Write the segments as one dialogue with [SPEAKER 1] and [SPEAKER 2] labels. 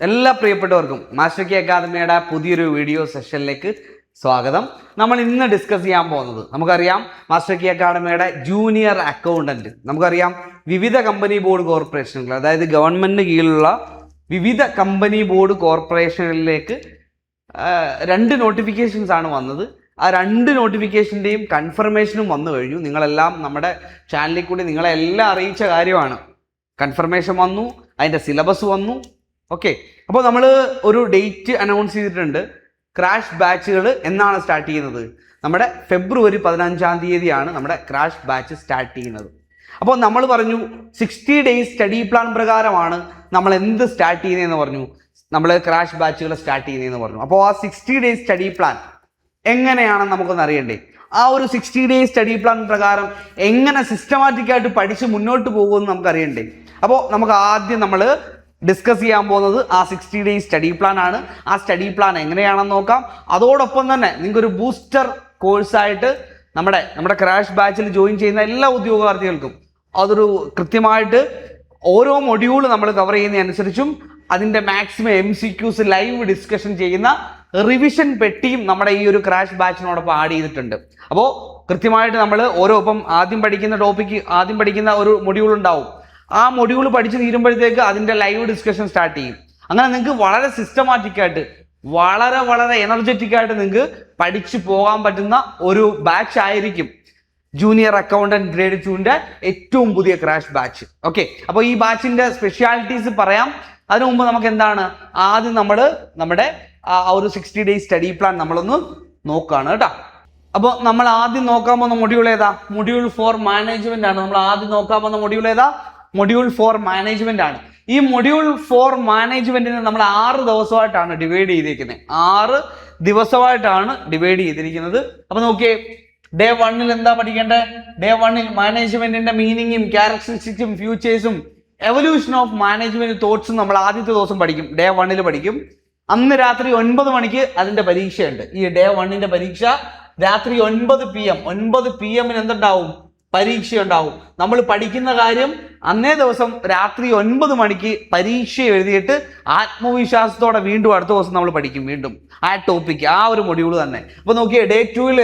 [SPEAKER 1] എല്ലാ പ്രിയപ്പെട്ടവർക്കും master K അക്കാദമിയുടെ പുതിയൊരു വീഡിയോ സെഷനിലേക്ക് സ്വാഗതം. നമ്മൾ ഇന്ന് ഡിസ്കസ് ചെയ്യാൻ പോകുന്നത് നമുക്കറിയാം മാസ്റ്റർ കെ അക്കാദമിയുടെ ജൂനിയർ അക്കൗണ്ടന്റ് നമുക്കറിയാം വിവിധ കമ്പനി ബോർഡ് കോർപ്പറേഷനുകൾ അതായത് ഗവൺമെന്റിന് കീഴിലുള്ള വിവിധ കമ്പനി ബോർഡ് കോർപ്പറേഷനിലേക്ക് രണ്ട് നോട്ടിഫിക്കേഷൻസ് ആണ് വന്നത്. ആ രണ്ട് നോട്ടിഫിക്കേഷന്റെയും കൺഫർമേഷനും വന്നു കഴിഞ്ഞു. നിങ്ങളെല്ലാം നമ്മുടെ ചാനലിൽ കൂടി നിങ്ങളെല്ലാം അറിയിച്ച കാര്യമാണ്. കൺഫർമേഷൻ വന്നു അതിന്റെ സിലബസ് വന്നു. ഓക്കെ അപ്പോൾ നമ്മൾ ഒരു ഡേറ്റ് അനൗൺസ് ചെയ്തിട്ടുണ്ട്. ക്രാഷ് ബാച്ചുകൾ എന്നാണ് സ്റ്റാർട്ട് ചെയ്യുന്നത്? നമ്മുടെ ഫെബ്രുവരി പതിനഞ്ചാം തീയതിയാണ് നമ്മുടെ ക്രാഷ് ബാച്ച് സ്റ്റാർട്ട് ചെയ്യുന്നത്. അപ്പോൾ നമ്മൾ പറഞ്ഞു സിക്സ്റ്റി ഡേയ്സ് സ്റ്റഡി പ്ലാൻ പ്രകാരമാണ് നമ്മൾ എന്ത് സ്റ്റാർട്ട് ചെയ്യുന്നതെന്ന് പറഞ്ഞു. നമ്മൾ ക്രാഷ് ബാച്ചുകൾ സ്റ്റാർട്ട് ചെയ്യുന്നതെന്ന് പറഞ്ഞു. അപ്പോൾ ആ സിക്സ്റ്റി ഡേയ്സ് സ്റ്റഡി പ്ലാൻ എങ്ങനെയാണെന്ന് നമുക്കൊന്ന് അറിയണ്ടേ? ആ ഒരു സിക്സ്റ്റി ഡേയ്സ് സ്റ്റഡി പ്ലാൻ പ്രകാരം എങ്ങനെ സിസ്റ്റമാറ്റിക് ആയിട്ട് പഠിച്ച് മുന്നോട്ട് പോകുമെന്ന് നമുക്ക് അറിയണ്ടേ? അപ്പോൾ നമുക്ക് ആദ്യം നമ്മൾ ഡിസ്കസ് ചെയ്യാൻ പോകുന്നത് ആ സിക്സ്റ്റി ഡേയ്സ് സ്റ്റഡി പ്ലാൻ ആണ്. ആ സ്റ്റഡി പ്ലാൻ എങ്ങനെയാണെന്ന് നോക്കാം. അതോടൊപ്പം തന്നെ നിങ്ങൾക്ക് ഒരു ബൂസ്റ്റർ കോഴ്സായിട്ട് നമ്മുടെ നമ്മുടെ ക്രാഷ് ബാച്ചിൽ ജോയിൻ ചെയ്യുന്ന എല്ലാ ഉദ്യോഗാർത്ഥികൾക്കും അതൊരു കൃത്യമായിട്ട് ഓരോ മൊഡ്യൂൾ നമ്മൾ കവർ ചെയ്യുന്നതനുസരിച്ചും അതിന്റെ maximum M C Qs live discussion ചെയ്യുന്ന റിവിഷൻ പെട്ടിയും നമ്മുടെ ഈ ഒരു ക്രാഷ് ബാച്ചിനോടൊപ്പം ആഡ് ചെയ്തിട്ടുണ്ട്. അപ്പോൾ കൃത്യമായിട്ട് നമ്മൾ ഓരോ ഇപ്പം ആദ്യം പഠിക്കുന്ന ടോപ്പിക്ക് ആദ്യം പഠിക്കുന്ന ഒരു മൊഡ്യൂൾ ഉണ്ടാവും. ആ മൊഡ്യൂൾ പഠിച്ച് തീരുമ്പോഴത്തേക്ക് അതിന്റെ ലൈവ് ഡിസ്കഷൻ സ്റ്റാർട്ട് ചെയ്യും. അങ്ങനെ നിങ്ങൾക്ക് വളരെ സിസ്റ്റമാറ്റിക് ആയിട്ട് വളരെ വളരെ എനർജറ്റിക് ആയിട്ട് നിങ്ങൾക്ക് പഠിച്ചു പോകാൻ പറ്റുന്ന ഒരു ബാച്ച് ആയിരിക്കും. ജൂനിയർ അക്കൗണ്ടന്റ് ഗ്രേഡ് ടുവിന്റെ ഏറ്റവും പുതിയ ക്രാഷ് ബാച്ച് ഓക്കെ അപ്പോൾ ഈ ബാച്ചിന്റെ സ്പെഷ്യാലിറ്റീസ് പറയാം. അതിനു മുമ്പ് നമുക്ക് എന്താണ്? ആദ്യം നമ്മൾ നമ്മുടെ ആ ഒരു സിക്സ്റ്റി ഡേയ്സ് സ്റ്റഡി പ്ലാൻ നമ്മളൊന്ന് നോക്കുകയാണ് കേട്ടോ. അപ്പോൾ നമ്മൾ ആദ്യം നോക്കാൻ പോകുന്ന മൊഡ്യൂൾ ഏതാ? മൊഡ്യൂൾ ഫോർ മാനേജ്മെന്റ് ആണ്. നമ്മൾ ആദ്യം നോക്കാൻ പോകുന്ന മൊഡ്യൂൾ ഏതാ? മൊഡ്യൂൾ ഫോർ മാനേജ്മെന്റ് ആണ്. ഈ മൊഡ്യൂൾ ഫോർ മാനേജ്മെന്റിനെ നമ്മൾ ആറ് ദിവസമായിട്ടാണ് ഡിവൈഡ് ചെയ്തിരിക്കുന്നത്. ആറ് ദിവസമായിട്ടാണ് ഡിവൈഡ് ചെയ്തിരിക്കുന്നത്. അപ്പൊ നോക്കിയേ ഡേ വണ്ണിൽ എന്താ പഠിക്കേണ്ടത് ഡേ വണ്ണിൽ മാനേജ്മെന്റിന്റെ മീനിങ്ങും ക്യാരക്ടറിസ്റ്റിക്സും ഫ്യൂച്ചേഴ്സും എവല്യൂഷൻ ഓഫ് മാനേജ്മെന്റ് തോട്ട്സും നമ്മൾ ആദ്യത്തെ ദിവസം പഠിക്കും. ഡേ വണ്ണിൽ പഠിക്കും. അന്ന് രാത്രി ഒൻപത് മണിക്ക് അതിന്റെ പരീക്ഷയുണ്ട്. ഈ ഡേ വണ്ണിന്റെ പരീക്ഷ രാത്രി ഒൻപത് പി എം ഒൻപത് പി എമ്മിന് എന്തുണ്ടാവും? പരീക്ഷ ഉണ്ടാവും നമ്മൾ പഠിക്കുന്ന കാര്യം അന്നേ ദിവസം രാത്രി ഒൻപത് മണിക്ക് പരീക്ഷ എഴുതിയിട്ട് ആത്മവിശ്വാസത്തോടെ വീണ്ടും അടുത്ത ദിവസം നമ്മൾ പഠിക്കും വീണ്ടും. ആ ടോപ്പിക്ക് ആ ഒരു മൊഡ്യൂൾ തന്നെ. അപ്പൊ നോക്കിയേ ഡേ ടൂവിൽ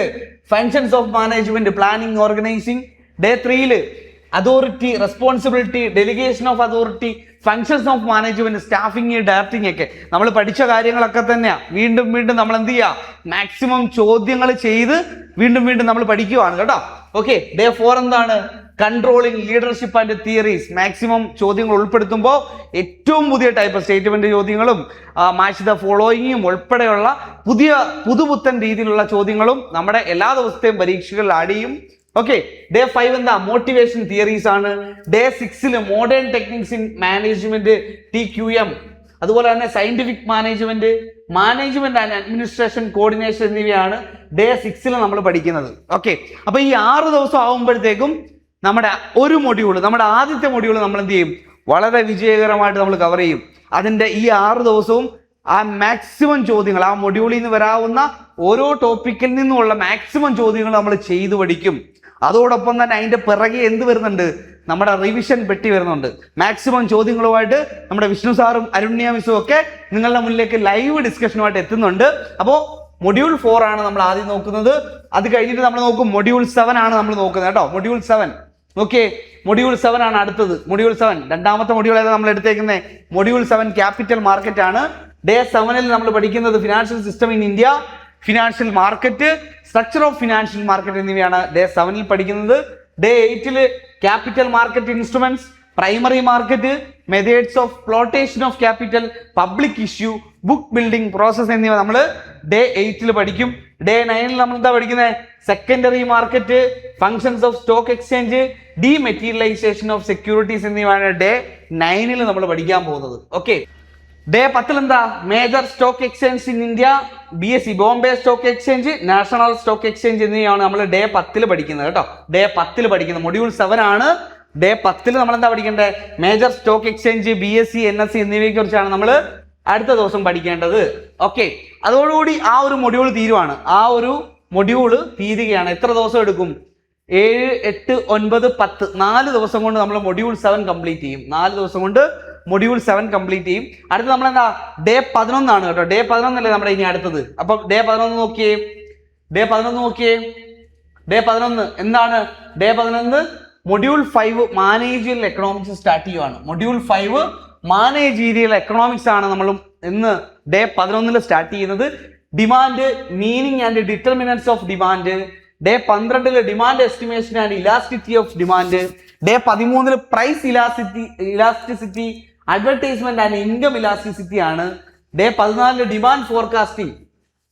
[SPEAKER 1] functions of management planning organising day ത്രീയിൽ authority responsibility delegation of authority functions of management staffing directing ഒക്കെ. നമ്മൾ പഠിച്ച കാര്യങ്ങളൊക്കെ തന്നെയാണ് വീണ്ടും വീണ്ടും നമ്മൾ എന്ത് ചെയ്യുക മാക്സിമം ചോദ്യങ്ങൾ ചെയ്ത് വീണ്ടും വീണ്ടും നമ്മൾ പഠിക്കുവാണ് കേട്ടോ. ഓക്കെ ഡേ ഫോർ എന്താണ്? Controlling leadership and theories maximum ചോദ്യങ്ങൾ ഉൾപ്പെടുത്തുമ്പോൾ ഏറ്റവും പുതിയ ടൈപ്പ് സ്റ്റേറ്റ്മെന്റ് ചോദ്യങ്ങളും മാച്ച് ദ ഫോളോയിങ്ങും ഉൾപ്പെടെയുള്ള പുതിയ പുതുപുത്തൻ രീതിയിലുള്ള ചോദ്യങ്ങളും നമ്മുടെ എല്ലാ ദിവസത്തെയും പരീക്ഷകളിൽ ആഡ് ചെയ്യും ഓക്കെ ഡേ ഫൈവ് എന്താ? മോട്ടിവേഷൻ തിയറീസ് ആണ്. ഡേ സിക്സിൽ modern techniques in management T Q M അതുപോലെ തന്നെ scientific management management and administration coordination എന്നിവയാണ് ഡേ സിക്സിൽ നമ്മൾ പഠിക്കുന്നത്. ഓക്കെ അപ്പൊ ഈ ആറ് ദിവസം ആകുമ്പോഴത്തേക്കും നമ്മുടെ ഒരു മൊഡ്യൂൾ നമ്മുടെ ആദ്യത്തെ മൊഡ്യൂൾ നമ്മൾ എന്ത് ചെയ്യും? വളരെ വിജയകരമായിട്ട് നമ്മൾ കവർ ചെയ്യും. അതിന്റെ ഈ ആറ് ദിവസവും ആ മാക്സിമം ചോദ്യങ്ങൾ ആ മൊഡ്യൂളിൽ നിന്ന് വരാവുന്ന ഓരോ ടോപ്പിക്കിൽ നിന്നുമുള്ള മാക്സിമം ചോദ്യങ്ങൾ നമ്മൾ ചെയ്തു പഠിക്കും. അതോടൊപ്പം തന്നെ അതിന്റെ പിറകെ എന്ത് വരുന്നുണ്ട്? നമ്മുടെ റിവിഷൻ പെട്ടി വരുന്നുണ്ട്. മാക്സിമം ചോദ്യങ്ങളുമായിട്ട് നമ്മുടെ വിഷ്ണു സാറും അരുണ്യ മിസ്സും ഒക്കെ നിങ്ങളുടെ മുന്നിലേക്ക് ലൈവ് ഡിസ്കഷനുമായിട്ട് എത്തുന്നുണ്ട്. അപ്പോൾ മൊഡ്യൂൾ ഫോർ ആണ് നമ്മൾ ആദ്യം നോക്കുന്നത്. അത് കഴിഞ്ഞിട്ട് നമ്മൾ നോക്കും മൊഡ്യൂൾ സെവൻ ആണ് നമ്മൾ നോക്കുന്നത് കേട്ടോ. Module seven okay module seven ആണ് അടുത്തത്. മൊഡ്യൂൾ സെവൻ രണ്ടാമത്തെ മൊഡ്യൂൾ ഏതാ നമ്മൾ എടുത്തേക്കുന്നത് മൊഡ്യൂൾ സെവൻ ക്യാപിറ്റൽ മാർക്കറ്റ് ആണ്. ഡേ സെവനിൽ നമ്മൾ പഠിക്കുന്നത് financial system in India financial market structure of financial market എന്നിവയാണ് ഡേ സെവനിൽ പഠിക്കുന്നത്. Day എയ്റ്റിൽ capital market instruments primary market methods of flotation of capital public issue book building process എന്നിവ നമ്മൾ day എയ്റ്റിൽ പഠിക്കും. ഡേ നയനിൽ നമ്മൾ എന്താ പഠിക്കുന്നത് secondary market functions of stock exchange dematerialisation of securities എന്നിവയാണ് ഡേ നയനിൽ നമ്മൾ പഠിക്കാൻ പോകുന്നത്. ഓക്കെ ഡേ പത്തിൽ എന്താ major stock exchange in India B S C Bombay stock exchange national stock exchange എന്നിവയാണ് നമ്മൾ ഡേ പത്തിൽ പഠിക്കുന്നത് കേട്ടോ. ഡേ പത്തിൽ പഠിക്കുന്നത്. മൊഡ്യൂൾ സെവൻ ആണ്. ഡേ പത്തിൽ നമ്മൾ എന്താ പഠിക്കേണ്ടത്? Major stock exchange B S C N S C എന്നിവയെ കുറിച്ചാണ് നമ്മൾ അടുത്ത ദിവസം പഠിക്കേണ്ടത്. ഓക്കെ അതോടുകൂടി ആ ഒരു മൊഡ്യൂൾ തീരുവാണ്. ആ ഒരു മൊഡ്യൂൾ തീരുകയാണ്. എത്ര ദിവസം എടുക്കും? ഏഴ് എട്ട് ഒൻപത് പത്ത്. നാല് ദിവസം കൊണ്ട് നമ്മൾ മൊഡ്യൂൾ സെവൻ കംപ്ലീറ്റ് ചെയ്യും. നാല് ദിവസം കൊണ്ട് മൊഡ്യൂൾ സെവൻ കംപ്ലീറ്റ് ചെയ്യും. അടുത്ത നമ്മൾ എന്താ ഡേ പതിനൊന്നാണ് കേട്ടോ. ഡേ പതിനൊന്നല്ലേ നമ്മുടെ ഇനി അടുത്തത്. അപ്പം ഡേ പതിനൊന്ന് നോക്കിയേ. ഡേ പതിനൊന്ന് നോക്കിയേ. ഡേ പതിനൊന്ന്. എന്താണ്? ഡേ പതിനൊന്ന് module five managerial economics start ചെയ്യുവാണ്. മൊഡ്യൂൾ ഫൈവ് മാനേജീരിയൽ എക്കണോമിക്സ് ആണ് നമ്മൾ ഇന്ന് ഡേ പതിനൊന്നിൽ സ്റ്റാർട്ട് ചെയ്യുന്നത്. Demand meaning and determinants of demand day പന്ത്രണ്ടിൽ demand estimation and elasticity of demand day പതിമൂന്നിൽ price elasticity elasticity advertisement and income elasticity ആണ്. Day പതിനാലിൽ ഡിമാൻഡ് ഫോർകാസ്റ്റിംഗ്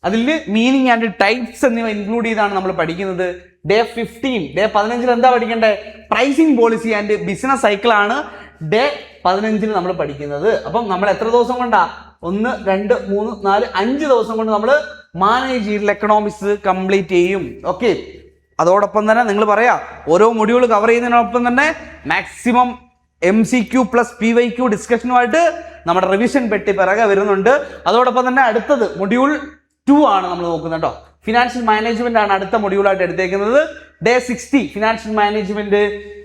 [SPEAKER 1] അതിൽ മീനിങ് ആൻഡ് ടൈപ്സ് എന്നിവ ഇൻക്ലൂഡ് ചെയ്താണ് നമ്മൾ പഠിക്കുന്നത്. ഡേ ഫിഫ്റ്റീൻ ഡേ പതിനഞ്ചിൽ എന്താ പഠിക്കേണ്ടത് pricing policy and business cycle ആണ് ഡേ പതിനഞ്ചിൽ നമ്മൾ പഠിക്കുന്നത്. അപ്പം നമ്മൾ എത്ര ദിവസം കൊണ്ടാ? ഒന്ന് രണ്ട് മൂന്ന് നാല് അഞ്ച് ദിവസം കൊണ്ട് നമ്മൾ മാനേജീരിയൽ എക്കണോമിക്സ് കംപ്ലീറ്റ് ചെയ്യും. ഓക്കെ അതോടൊപ്പം തന്നെ നിങ്ങൾ പറയാ ഓരോ മൊഡ്യൂൾ കവർ ചെയ്യുന്നതിനോടൊപ്പം തന്നെ maximum M C Q plus P Y Q ഡിസ്കഷനുമായിട്ട് നമ്മുടെ റിവിഷൻ പെട്ടി പിറകെ വരുന്നുണ്ട്. അതോടൊപ്പം തന്നെ അടുത്തത് മൊഡ്യൂൾ ടു ആണ് നമ്മൾ നോക്കുന്നത് കേട്ടോ ഫിനാൻഷ്യൽ മാനേജ്മെന്റ് ആണ് അടുത്ത മൊഡ്യൂളായിട്ട് എടുത്തേക്കുന്നത്. Day sixty financial management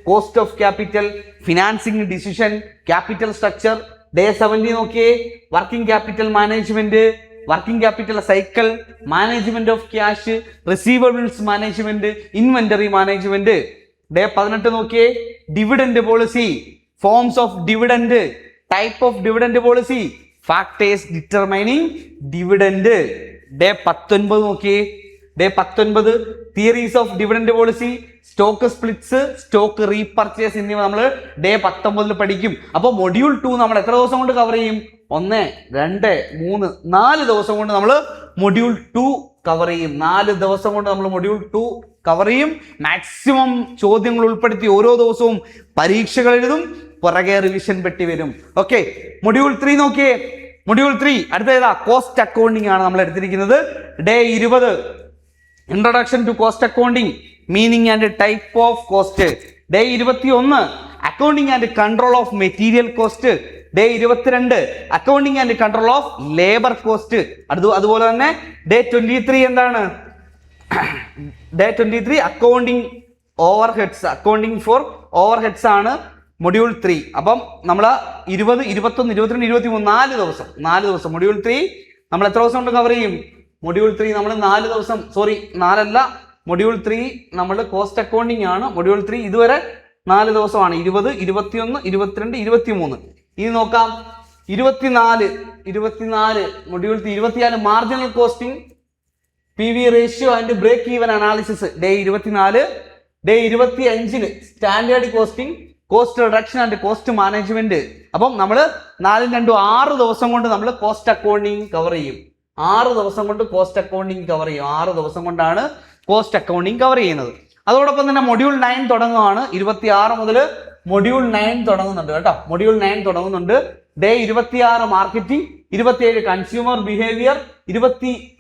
[SPEAKER 1] cost of capital financing decision capital structure day seventy നോക്കിയേ working capital management working capital cycle management of cash receivables management inventory management day പതിനെട്ട് നോക്കിയേ dividend policy forms of dividend type of dividend policy factors determining dividend day പത്തൊൻപത് നോക്കിയേ. Day പത്തൊൻപത് theories of dividend policy stock splits stock repurchase എന്നിവ നമ്മൾ day പത്തൊമ്പതിൽ പഠിക്കും. അപ്പോൾ മൊഡ്യൂൾ ടു നമ്മൾ എത്ര ദിവസം കൊണ്ട് കവർ ചെയ്യും? ഒന്ന് രണ്ട് മൂന്ന് നാല് ദിവസം കൊണ്ട് നമ്മൾ മൊഡ്യൂൾ ടു കവർ ചെയ്യും. നാല് ദിവസം കൊണ്ട് നമ്മൾ മൊഡ്യൂൾ ടു കവർ ചെയ്യും. മാക്സിമം ചോദ്യങ്ങൾ ഉൾപ്പെടുത്തി ഓരോ ദിവസവും പരീക്ഷകൾ എഴുതും. പുറകെ റിവിഷൻ പെട്ടി വരും. ഓക്കെ മൊഡ്യൂൾ ത്രീ നോക്കിയേ. മൊഡ്യൂൾ ത്രീ അടുത്ത ഏതാ? കോസ്റ്റ് അക്കൗണ്ടിങ് ആണ് നമ്മൾ എടുത്തിരിക്കുന്നത്. ഡേ ഇരുപത്. Introduction to cost accounting meaning and type of cost day ഇരുപത്തി ഒന്ന് accounting and control of material cost day ഇരുപത്തിരണ്ട് accounting and control of labour cost അടുത്ത അതുപോലെ തന്നെ ഡേ ട്വന്റി ത്രീ എന്താണ്? Day twenty three accounting overheads accounting for overheads ആണ്. Module three അപ്പം നമ്മൾ ഇരുപത് ഇരുപത്തൊന്ന് ഇരുപത്തിരണ്ട് ഇരുപത്തി മൂന്ന് നാല് ദിവസം നാല് ദിവസം. മൊഡ്യൂൾ ത്രീ നമ്മൾ എത്ര ദിവസം കൊണ്ട് കവർ ചെയ്യും? മൊഡ്യൂൾ ത്രീ നമ്മൾ നാല് ദിവസം സോറി നാലല്ല. മൊഡ്യൂൾ ത്രീ നമ്മൾ കോസ്റ്റ് അക്കൗണ്ടിങ് ആണ്. മൊഡ്യൂൾ ത്രീ ഇതുവരെ നാല് ദിവസമാണ്. ഇരുപത് ഇരുപത്തിയൊന്ന് ഇരുപത്തിരണ്ട് ഇരുപത്തി മൂന്ന് ഇനി നോക്കാം. ഇരുപത്തിനാല് ഇരുപത്തിനാല് മൊഡ്യൂൾ ത്രീ ഇരുപത്തിനാല് marginal costing P V ratio and break even analysis day ഇരുപത്തിനാല് ഡേ ഇരുപത്തി അഞ്ചിന് standard costing cost reduction and cost management അപ്പം നമ്മൾ നാലും രണ്ടും ആറ് ദിവസം കൊണ്ട് നമ്മൾ കോസ്റ്റ് അക്കൗണ്ടിങ് കവർ ചെയ്യും. ആറ് ദിവസം കൊണ്ട് കോസ്റ്റ് അക്കൗണ്ടിങ് കവർ ചെയ്യും. ആറ് ദിവസം കൊണ്ടാണ് കോസ്റ്റ് അക്കൗണ്ടിങ് കവർ ചെയ്യുന്നത്. അതോടൊപ്പം തന്നെ മൊഡ്യൂൾ നയൻ തുടങ്ങുകയാണ് ഇരുപത്തി ആറ് മുതൽ മൊഡ്യൂൾ നയൻ തുടങ്ങുന്നുണ്ട് കേട്ടോ. മൊഡ്യൂൾ നയൻ തുടങ്ങുന്നുണ്ട്. ഡേ ഇരുപത്തിയാറ് മാർക്കറ്റിംഗ് ഇരുപത്തിയേഴ് കൺസ്യൂമർ ബിഹേവിയർ ഇരുപത്തി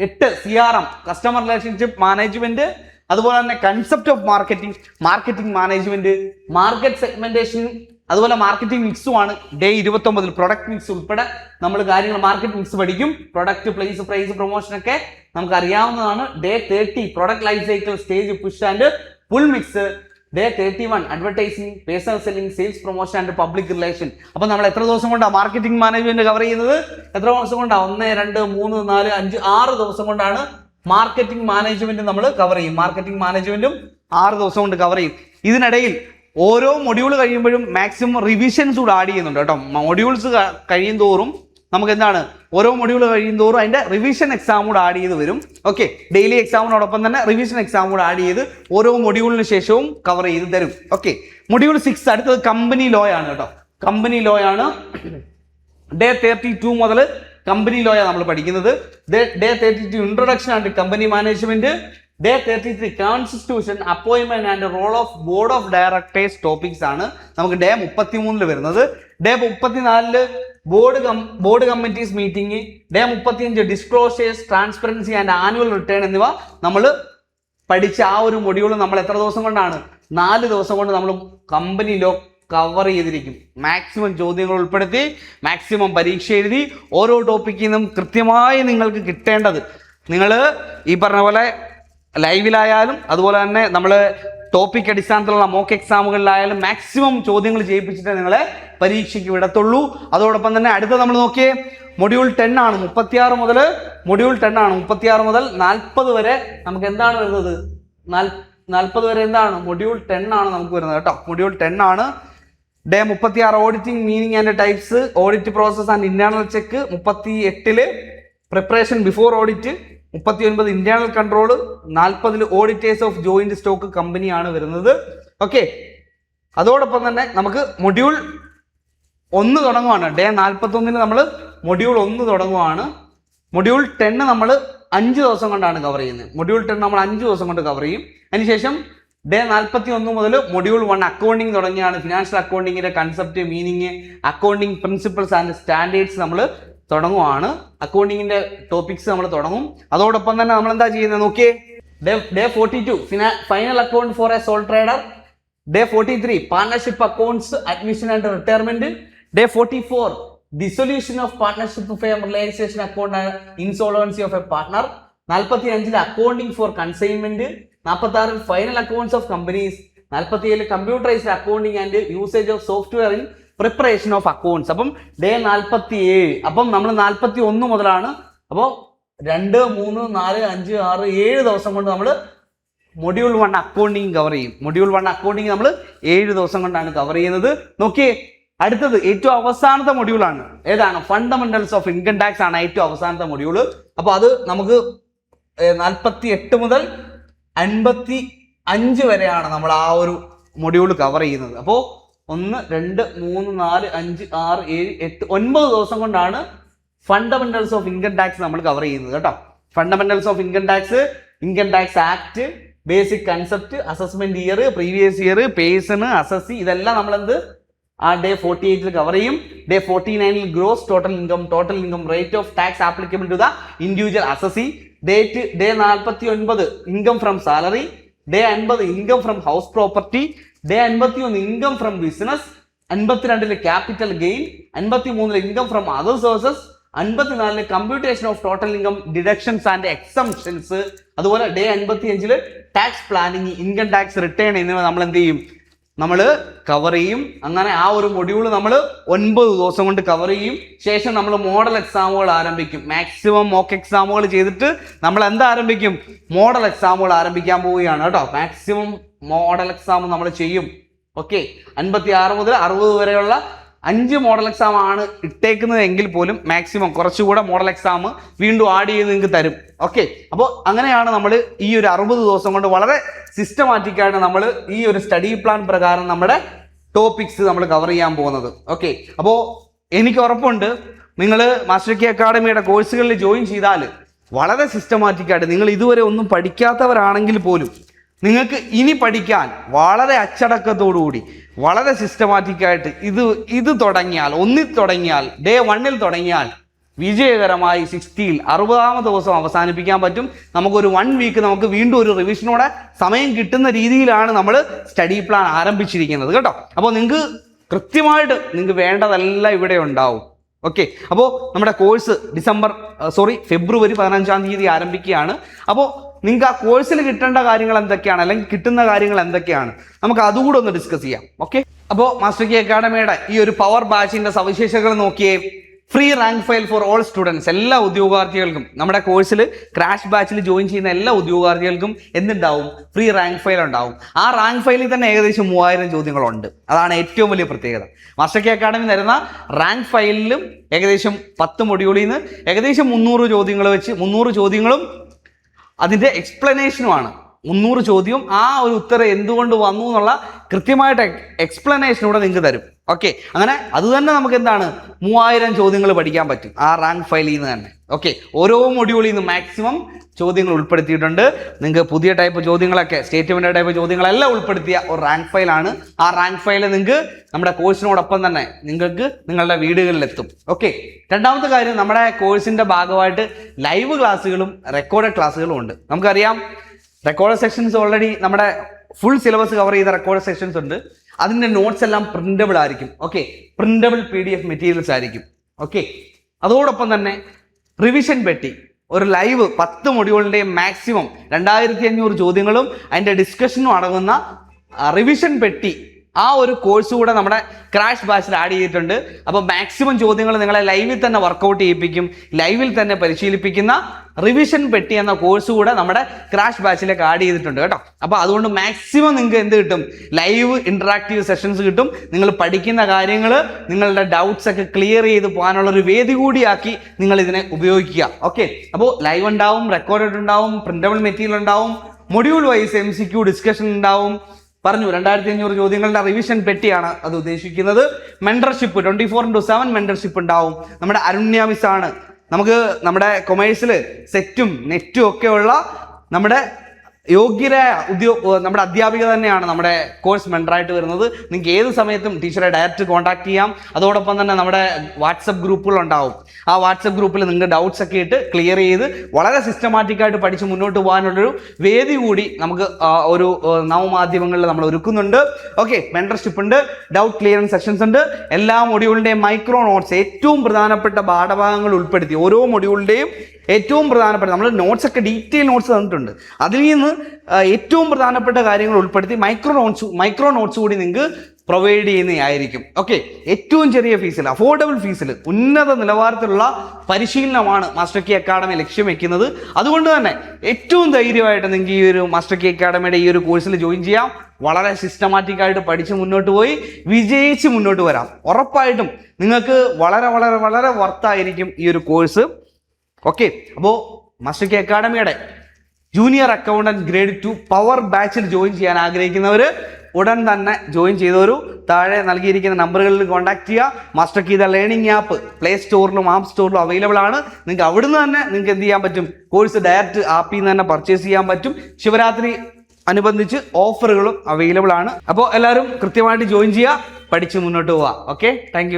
[SPEAKER 1] എട്ട് C R M customer relationship management അതുപോലെ തന്നെ concept of marketing marketing management market segmentation അതുപോലെ മാർക്കറ്റിംഗ് മിക്സുമാണ് ഡേ ഇരുപത്തി ഒമ്പതിൽ പ്രൊഡക്റ്റ് മിക്സ് ഉൾപ്പെടെ നമ്മൾ കാര്യങ്ങൾ മാർക്കറ്റ് മിക്സ് പഠിക്കും. പ്രൊഡക്റ്റ് പ്ലേസ് പ്രൈസ് പ്രൊമോഷൻ ഒക്കെ നമുക്ക് അറിയാവുന്നതാണ് day thirty product life cycle stage push and pull mix day thirty one advertising personal selling sales promotion and public relation അപ്പൊ നമ്മൾ എത്ര ദിവസം കൊണ്ടാണ് മാർക്കറ്റിംഗ് മാനേജ്മെന്റ് കവർ ചെയ്യുന്നത്? എത്ര ദിവസം കൊണ്ടാണ് ഒന്ന് രണ്ട് മൂന്ന് നാല് അഞ്ച് ആറ് ദിവസം കൊണ്ടാണ് മാർക്കറ്റിംഗ് മാനേജ്മെന്റും നമ്മൾ കവർ ചെയ്യും. മാർക്കറ്റിംഗ് മാനേജ്മെന്റും ആറ് ദിവസം കൊണ്ട് കവർ ചെയ്യും. ഇതിനിടയിൽ ഓരോ മൊഡ്യൂൾ കഴിയുമ്പോഴും മാക്സിമം റിവിഷൻസ് കൂടെ ആഡ് ചെയ്യുന്നുണ്ട് കേട്ടോ. മൊഡ്യൂൾസ് കഴിയും തോറും നമുക്ക് എന്താണ് ഓരോ മൊഡ്യൂൾ കഴിയും തോറും അതിന്റെ റിവിഷൻ എക്സാം കൂടെ ആഡ് ചെയ്ത് വരും. ഓക്കെ ഡെയിലി എക്സാമിനോടൊപ്പം തന്നെ റിവിഷൻ എക്സാം കൂടെ ആഡ് ചെയ്ത് ഓരോ മൊഡ്യൂളിന് ശേഷവും കവർ ചെയ്ത് തരും. ഓക്കെ മൊഡ്യൂൾ സിക്സ് അടുത്തത് കമ്പനി ലോ ആണ് കേട്ടോ. കമ്പനി ലോ ആണ്. ഡേ തേർട്ടി ടു മുതൽ കമ്പനി ലോയ നമ്മൾ പഠിക്കുന്നത്. Day thirty two introduction and company management day thirty three constitution അപ്പോയിൻമെന്റ് and role of board of directors topics ആണ് നമുക്ക് ഡേ മുപ്പത്തി മൂന്നിൽ വരുന്നത്. Day മുപ്പത്തിനാലിൽ board board committees meeting day മുപ്പത്തിയഞ്ച് disclosures transparency and annual return എന്നിവ നമ്മൾ പഠിച്ച ആ ഒരു മൊഡ്യൂൾ നമ്മൾ എത്ര ദിവസം കൊണ്ടാണ്? നാല് ദിവസം കൊണ്ട് നമ്മൾ കമ്പനി ലോ കവർ ചെയ്തിരിക്കും. മാക്സിമം ചോദ്യങ്ങൾ ഉൾപ്പെടുത്തി മാക്സിമം പരീക്ഷ എഴുതി ഓരോ ടോപ്പിക്കിൽ നിന്നും കൃത്യമായി നിങ്ങൾക്ക് കിട്ടേണ്ടത്. നിങ്ങൾ ഈ പറഞ്ഞ പോലെ ലൈവിലായാലും അതുപോലെ തന്നെ നമ്മൾ ടോപ്പിക് അടിസ്ഥാനത്തിലുള്ള മോക്ക് എക്സാമുകളിലായാലും മാക്സിമം ചോദ്യങ്ങൾ ചെയ്യിപ്പിച്ചിട്ട് നിങ്ങളെ പരീക്ഷയ്ക്ക് വിടത്തുള്ളൂ. അതോടൊപ്പം തന്നെ അടുത്ത നമ്മൾ നോക്കിയേ മൊഡ്യൂൾ ടെൻ ആണ്. മുപ്പത്തിയാറ് മുതൽ മൊഡ്യൂൾ ടെൻ ആണ്. മുപ്പത്തിയാറ് മുതൽ നാൽപ്പത് വരെ നമുക്ക് എന്താണ് വരുന്നത്? നാൽ- നാൽപ്പത് വരെ എന്താണ്? മൊഡ്യൂൾ ടെൻ ആണ് നമുക്ക് വരുന്നത് കേട്ടോ. മൊഡ്യൂൾ ടെൻ ആണ് ഡേ മുപ്പത്തി ആറ് auditing meaning and types audit process and internal check മുപ്പത്തി എട്ടിൽ പ്രിപ്പറേഷൻ ബിഫോർ ഓഡിറ്റ് മുപ്പത്തി ഒൻപത് ഇന്റേണൽ കൺട്രോൾ നാൽപ്പതിൽ ഓഡിറ്റേഴ്സ് ഓഫ് ജോയിന്റ് സ്റ്റോക്ക് കമ്പനിയാണ് വരുന്നത്. ഓക്കെ അതോടൊപ്പം തന്നെ നമുക്ക് മൊഡ്യൂൾ ഒന്ന് തുടങ്ങുവാണ്. ഡേ നാൽപ്പത്തി ഒന്നിന് നമ്മൾ മൊഡ്യൂൾ ഒന്ന് തുടങ്ങുവാണ്. മൊഡ്യൂൾ ടെന്ന് നമ്മൾ അഞ്ച് ദിവസം കൊണ്ടാണ് കവർ ചെയ്യുന്നത്. മൊഡ്യൂൾ ടെൻ നമ്മൾ അഞ്ച് ദിവസം കൊണ്ട് കവർ ചെയ്യും. അതിനുശേഷം ഡേ നാൽപ്പത്തി ഒന്ന് മുതൽ മൊഡ്യൂൾ വൺ അക്കൗണ്ടിങ് തുടങ്ങിയാണ്. Financial അക്കൗണ്ടിങ്ങിന്റെ concept meaning accounting principles and standards നമ്മൾ തുടങ്ങുവാണ്. അക്കൗണ്ടിങ്ങിന്റെ ടോപ്പിക്സ് നമ്മൾ തുടങ്ങും. അതോടൊപ്പം തന്നെ നമ്മൾ എന്താ ചെയ്യുന്നത് നോക്കിയേ? Day day forty two final account for a sole trader day forty three partnership accounts admission and retirement day forty four dissolution of partnership fair realisation account insolvency of a partner നാൽപ്പത്തി അഞ്ചിൽ accounting for consignment നാൽപ്പത്തി ആറിൽ final accounts of companies നാൽപ്പത്തി ഏഴിൽ computerised accounting and usage of software in preparation of accounts അപ്പം day നാൽപ്പത്തി ഏഴ് അപ്പം നമ്മൾ നാൽപ്പത്തി ഒന്ന് മുതലാണ്. അപ്പോൾ രണ്ട് മൂന്ന് നാല് അഞ്ച് ആറ് ഏഴ് ദിവസം കൊണ്ട് നമ്മൾ മൊഡ്യൂൾ വൺ അക്കൗണ്ടിങ് കവർ ചെയ്യും. മൊഡ്യൂൾ വൺ അക്കൗണ്ടിങ് നമ്മൾ ഏഴ് ദിവസം കൊണ്ടാണ് കവർ ചെയ്യുന്നത്. നോക്കിയേ അടുത്തത് ഏറ്റവും അവസാനത്തെ മൊഡ്യൂളാണ് ഏതാണ്? ഫണ്ടമെന്റൽസ് ഓഫ് ഇൻകം ടാക്സ് ആണ് ഏറ്റവും അവസാനത്തെ മൊഡ്യൂൾ അപ്പോൾ അത് നമുക്ക് നാൽപ്പത്തി എട്ട് മുതൽ അൻപത്തി അഞ്ച് വരെയാണ് നമ്മൾ ആ ഒരു മൊഡ്യൂൾ കവർ ചെയ്യുന്നത്. അപ്പോൾ ഒന്ന് രണ്ട് മൂന്ന് നാല് അഞ്ച് ആറ് ഏഴ് എട്ട് ഒൻപത് ദിവസം കൊണ്ടാണ് ഫണ്ടമെന്റൽസ് ഓഫ് ഇൻകം ടാക്സ് നമ്മൾ കവർ ചെയ്യുന്നത് കേട്ടോ. Fundamentals of income tax income tax act basic concept assessment year previous year person assessee ഇതെല്ലാം നമ്മൾ എന്ത്? ആ ഡേ ഫോർട്ടി എയ്റ്റിൽ കവർ ചെയ്യും. Day forty നയനിൽ gross total income total income rate of tax applicable to the individual assessee date day നാൽപ്പത്തി ഒൻപത് income from salary day അൻപത് income from house property day അൻപത്തി ഒന്ന് ഇൻകം ഫ്രം ബിസിനസ് അൻപത്തിരണ്ടിലെ capital gain അൻപത്തി മൂന്നിലെ income from other sources അൻപത്തിനാലിലെ computation of total income deductions and exemptions അതുപോലെ day അൻപത്തി അഞ്ചിൽ tax planning income tax return എന്നിവ നമ്മൾ എന്ത് ചെയ്യും നമ്മൾ കവർ ചെയ്യും. അങ്ങനെ ആ ഒരു മൊഡ്യൂൾ നമ്മൾ ഒൻപത് ദിവസം കൊണ്ട് കവർ ചെയ്യും. ശേഷം നമ്മൾ മോഡൽ എക്സാമുകൾ ആരംഭിക്കും. മാക്സിമം മോക്ക് എക്സാമുകൾ ചെയ്തിട്ട് നമ്മൾ എന്താ ആരംഭിക്കും? മോഡൽ എക്സാമുകൾ ആരംഭിക്കാൻ പോവുകയാണ് കേട്ടോ. മാക്സിമം മോഡൽ എക്സാം നമ്മൾ ചെയ്യും. ഓക്കെ അൻപത്തി ആറ് മുതൽ അറുപത് വരെയുള്ള അഞ്ച് മോഡൽ എക്സാം ആണ് ഇട്ടേക്കുന്നത് എങ്കിൽ പോലും മാക്സിമം കുറച്ചുകൂടെ മോഡൽ എക്സാം വീണ്ടും ആഡ് ചെയ്ത് നിങ്ങൾക്ക് തരും. ഓക്കെ അപ്പോൾ അങ്ങനെയാണ് നമ്മൾ ഈ ഒരു അറുപത് ദിവസം കൊണ്ട് വളരെ സിസ്റ്റമാറ്റിക്കായിട്ട് നമ്മൾ ഈ ഒരു സ്റ്റഡി പ്ലാൻ പ്രകാരം നമ്മുടെ ടോപ്പിക്സ് നമ്മൾ കവർ ചെയ്യാൻ പോകുന്നത്. ഓക്കെ അപ്പോൾ എനിക്ക് ഉറപ്പുണ്ട്. നിങ്ങൾ മാസ്റ്റർ കെ അക്കാഡമിയുടെ കോഴ്സുകളിൽ ജോയിൻ ചെയ്താൽ വളരെ സിസ്റ്റമാറ്റിക്കായിട്ട് നിങ്ങൾ ഇതുവരെ ഒന്നും പഠിക്കാത്തവരാണെങ്കിൽ പോലും നിങ്ങൾക്ക് ഇനി പഠിക്കാൻ വളരെ അച്ചടക്കത്തോടുകൂടി വളരെ സിസ്റ്റമാറ്റിക്കായിട്ട് ഇത് ഇത് തുടങ്ങിയാൽ ഒന്നിൽ തുടങ്ങിയാൽ ഡേ വണ്ണിൽ തുടങ്ങിയാൽ വിജയകരമായി സിക്സ്റ്റിയിൽ അറുപതാമത്തെ ദിവസം അവസാനിപ്പിക്കാൻ പറ്റും. നമുക്കൊരു വൺ വീക്ക് നമുക്ക് വീണ്ടും ഒരു റിവിഷനോടെ സമയം കിട്ടുന്ന രീതിയിലാണ് നമ്മൾ സ്റ്റഡി പ്ലാൻ ആരംഭിച്ചിരിക്കുന്നത് കേട്ടോ. അപ്പോൾ നിങ്ങൾക്ക് കൃത്യമായിട്ട് നിങ്ങൾക്ക് വേണ്ടതെല്ലാം ഇവിടെ ഉണ്ടാവും. ഓക്കെ അപ്പോൾ നമ്മുടെ കോഴ്സ് ഡിസംബർ സോറി ഫെബ്രുവരി പതിനഞ്ചാം തീയതി ആരംഭിക്കുകയാണ്. അപ്പോൾ നിങ്ങൾക്ക് ആ കോഴ്സിൽ കിട്ടേണ്ട കാര്യങ്ങൾ എന്തൊക്കെയാണ്? അല്ലെങ്കിൽ കിട്ടുന്ന കാര്യങ്ങൾ എന്തൊക്കെയാണ്? നമുക്ക് അതുകൂടെ ഒന്ന് ഡിസ്കസ് ചെയ്യാം. ഓക്കെ അപ്പോൾ മാസ്റ്റർ കി അക്കാഡമിയുടെ ഈ ഒരു പവർ ബാച്ചിന്റെ സവിശേഷതകൾ നോക്കിയേ. Free rank file for all students എല്ലാ ഉദ്യോഗാർത്ഥികൾക്കും നമ്മുടെ കോഴ്സിൽ ക്രാഷ് ബാച്ചിൽ ജോയിൻ ചെയ്യുന്ന എല്ലാ ഉദ്യോഗാർത്ഥികൾക്കും എന്തുണ്ടാവും? ഫ്രീ റാങ്ക് ഫയൽ ഉണ്ടാവും. ആ റാങ്ക് ഫയലിൽ തന്നെ ഏകദേശം മൂവായിരം ചോദ്യങ്ങളുണ്ട്. അതാണ് ഏറ്റവും വലിയ പ്രത്യേകത. മാസ്റ്റർ കെ അക്കാഡമി തരുന്ന റാങ്ക് ഫയലിലും ഏകദേശം പത്ത് മൊഡ്യൂളിൽ നിന്ന് ഏകദേശം മുന്നൂറ് ചോദ്യങ്ങൾ വെച്ച് മുന്നൂറ് ചോദ്യങ്ങളും അതിന്റെ എക്സ്പ്ലനേഷനുമാണ് മുന്നൂറ് ചോദ്യവും ആ ഒരു ഉത്തരം എന്തുകൊണ്ട് വന്നു എന്നുള്ള കൃത്യമായിട്ട് എക്സ്പ്ലനേഷൻ ഇവിടെ നിങ്ങൾക്ക് തരും. ഓക്കെ അങ്ങനെ അത് തന്നെ നമുക്ക് എന്താണ്? മൂവായിരം ചോദ്യങ്ങൾ പഠിക്കാൻ പറ്റും. ആ റാങ്ക് ഫയലിൽ നിന്ന് തന്നെ. ഓക്കെ ഓരോ മൊഡ്യൂളിൽ നിന്ന് മാക്സിമം ചോദ്യങ്ങൾ ഉൾപ്പെടുത്തിയിട്ടുണ്ട്. നിങ്ങൾക്ക് പുതിയ ടൈപ്പ് ചോദ്യങ്ങളൊക്കെ സ്റ്റേറ്റ്മെന്റ് ടൈപ്പ് ചോദ്യങ്ങളെല്ലാം ഉൾപ്പെടുത്തിയ ഒരു റാങ്ക് ഫയലാണ് ആ റാങ്ക് ഫയൽ നിങ്ങൾക്ക് നമ്മുടെ കോഴ്സിനോടൊപ്പം തന്നെ നിങ്ങൾക്ക് നിങ്ങളുടെ വീടുകളിലെത്തും. ഓക്കെ രണ്ടാമത്തെ കാര്യം നമ്മുടെ കോഴ്സിന്റെ ഭാഗമായിട്ട് ലൈവ് ക്ലാസ്സുകളും റെക്കോർഡഡ് ക്ലാസ്സുകളും ഉണ്ട്. നമുക്കറിയാം റെക്കോർഡ് സെക്ഷൻസ് ഓൾറെഡി നമ്മുടെ ഫുൾ സിലബസ് കവർ ചെയ്ത റെക്കോർഡ് സെക്ഷൻസ് ഉണ്ട്. അതിന്റെ നോട്ട്സ് എല്ലാം പ്രിന്റബിൾ ആയിരിക്കും. Okay printable P D F materials ആയിരിക്കും. ഓക്കെ അതോടൊപ്പം തന്നെ റിവിഷൻ പെട്ടി. ഒരു ലൈവ് പത്ത് മൊഡ്യൂളിന്റെയും മാക്സിമം രണ്ടായിരത്തി അഞ്ഞൂറ് ചോദ്യങ്ങളും അതിന്റെ ഡിസ്കഷനും അടങ്ങുന്ന റിവിഷൻ പെട്ടി ആ ഒരു കോഴ്സ് കൂടെ നമ്മുടെ ക്രാഷ് ബാച്ചിൽ ആഡ് ചെയ്തിട്ടുണ്ട്. അപ്പോൾ മാക്സിമം ചോദ്യങ്ങൾ നിങ്ങളെ ലൈവിൽ തന്നെ വർക്കൗട്ട് ചെയ്യിപ്പിക്കും. ലൈവിൽ തന്നെ പരിശീലിപ്പിക്കുന്ന റിവിഷൻ പെട്ടി എന്ന കോഴ്സ് കൂടെ നമ്മുടെ ക്രാഷ് ബാച്ചിലേക്ക് ആഡ് ചെയ്തിട്ടുണ്ട് കേട്ടോ. അപ്പോൾ അതുകൊണ്ട് മാക്സിമം നിങ്ങൾക്ക് എന്ത് കിട്ടും? ലൈവ് ഇന്ററാക്റ്റീവ് സെഷൻസ് കിട്ടും. നിങ്ങൾ പഠിക്കുന്ന കാര്യങ്ങൾ നിങ്ങളുടെ ഡൗട്ട്സ് ഒക്കെ ക്ലിയർ ചെയ്ത് പോകാനുള്ള ഒരു വേദി കൂടിയാക്കി നിങ്ങൾ ഇതിനെ ഉപയോഗിക്കുക. ഓക്കെ അപ്പോൾ ലൈവ് ഉണ്ടാവും റെക്കോർഡ് ഉണ്ടാവും പ്രിന്റബിൾ മെറ്റീരിയൽ ഉണ്ടാവും module wise M C Q discussion ഉണ്ടാവും. പറഞ്ഞു രണ്ടായിരത്തി അഞ്ഞൂറ് ചോദ്യങ്ങളുടെ റിവിഷൻ പെട്ടിയാണ് അത് ഉദ്ദേശിക്കുന്നത്. Mentorship twenty four into seven mentorship ഉണ്ടാവും. നമ്മുടെ അരുണ്യ മിസ് ആണ്. നമുക്ക് നമ്മുടെ കൊമേഴ്സിൽ സെറ്റും നെറ്റും ഒക്കെയുള്ള നമ്മുടെ യോഗ്യരായ ഉദ്യോ നമ്മുടെ അധ്യാപിക തന്നെയാണ് നമ്മുടെ കോഴ്സ് മെൻഡറായിട്ട് വരുന്നത്. നിങ്ങൾക്ക് ഏത് സമയത്തും ടീച്ചറെ ഡയറക്റ്റ് കോൺടാക്ട് ചെയ്യാം. അതോടൊപ്പം തന്നെ നമ്മുടെ വാട്സപ്പ് ഗ്രൂപ്പുകൾ ഉണ്ടാവും. ആ വാട്സപ്പ് ഗ്രൂപ്പിൽ നിങ്ങൾക്ക് ഡൗട്ട്സ് ഒക്കെ ഇട്ട് ക്ലിയർ ചെയ്ത് വളരെ സിസ്റ്റമാറ്റിക്കായിട്ട് പഠിച്ച് മുന്നോട്ട് പോകാനുള്ളൊരു വേദി കൂടി നമുക്ക് ഒരു നവമാധ്യമങ്ങളിൽ നമ്മൾ ഒരുക്കുന്നുണ്ട്. ഓക്കെ മെന്റർഷിപ്പ് ഉണ്ട് ഡൗട്ട് ക്ലിയറൻസ് സെഷൻസ് ഉണ്ട്. എല്ലാ മൊഡ്യൂളിന്റെയും മൈക്രോ നോട്ട്സ് ഏറ്റവും പ്രധാനപ്പെട്ട പാഠഭാഗങ്ങൾ ഉൾപ്പെടുത്തി. ഓരോ മൊഡ്യൂളിന്റെയും ഏറ്റവും പ്രധാനപ്പെട്ട നമ്മൾ നോട്ട്സ് ഒക്കെ ഡീറ്റെയിൽ നോട്ട്സ് തന്നിട്ടുണ്ട്. അതിൽ നിന്ന് ഏറ്റവും പ്രധാനപ്പെട്ട കാര്യങ്ങൾ ഉൾപ്പെടുത്തി മൈക്രോ നോട്ട്സ് മൈക്രോ നോട്ട്സ് കൂടി നിങ്ങൾക്ക് പ്രൊവൈഡ് ചെയ്യുന്നതായിരിക്കും. ഓക്കെ ഏറ്റവും ചെറിയ ഫീസിൽ അഫോർഡബിൾ ഫീസിൽ ഉന്നത നിലവാരത്തിലുള്ള പരിശീലനമാണ് മാസ്റ്റർ കി അക്കാഡമി ലക്ഷ്യം വെക്കുന്നത്. അതുകൊണ്ട് തന്നെ ഏറ്റവും ധൈര്യമായിട്ട് നിങ്ങൾക്ക് ഈ ഒരു മാസ്റ്റർ കി അക്കാഡമിയുടെ ഈ ഒരു കോഴ്സിൽ ജോയിൻ ചെയ്യാം. വളരെ സിസ്റ്റമാറ്റിക് ആയിട്ട് പഠിച്ച് മുന്നോട്ട് പോയി വിജയിച്ച് മുന്നോട്ട് വരാം. ഉറപ്പായിട്ടും നിങ്ങൾക്ക് വളരെ വളരെ വളരെ വർത്തായിരിക്കും ഈ ഒരു കോഴ്സ് ഓക്കെ അപ്പോൾ master അക്കാഡമിയുടെ junior accountant grade two power ബാച്ചിൽ ജോയിൻ ചെയ്യാൻ ആഗ്രഹിക്കുന്നവർ ഉടൻ തന്നെ ജോയിൻ ചെയ്തവരു താഴെ നൽകിയിരിക്കുന്ന നമ്പറുകളിൽ കോൺടാക്ട് ചെയ്യുക. Master key the learning app play സ്റ്റോറിലും app സ്റ്റോറിലും അവൈലബിൾ ആണ്. നിങ്ങൾക്ക് അവിടുന്ന് തന്നെ നിങ്ങൾക്ക് എന്ത് ചെയ്യാൻ പറ്റും? കോഴ്സ് ഡയറക്റ്റ് ആപ്പിൽ നിന്ന് തന്നെ പർച്ചേസ് ചെയ്യാൻ പറ്റും. ശിവരാത്രി അനുബന്ധിച്ച് ഓഫറുകളും അവൈലബിൾ ആണ്. അപ്പോൾ എല്ലാവരും കൃത്യമായിട്ട് ജോയിൻ ചെയ്യുക. പഠിച്ച് മുന്നോട്ട് പോവുക. Okay thank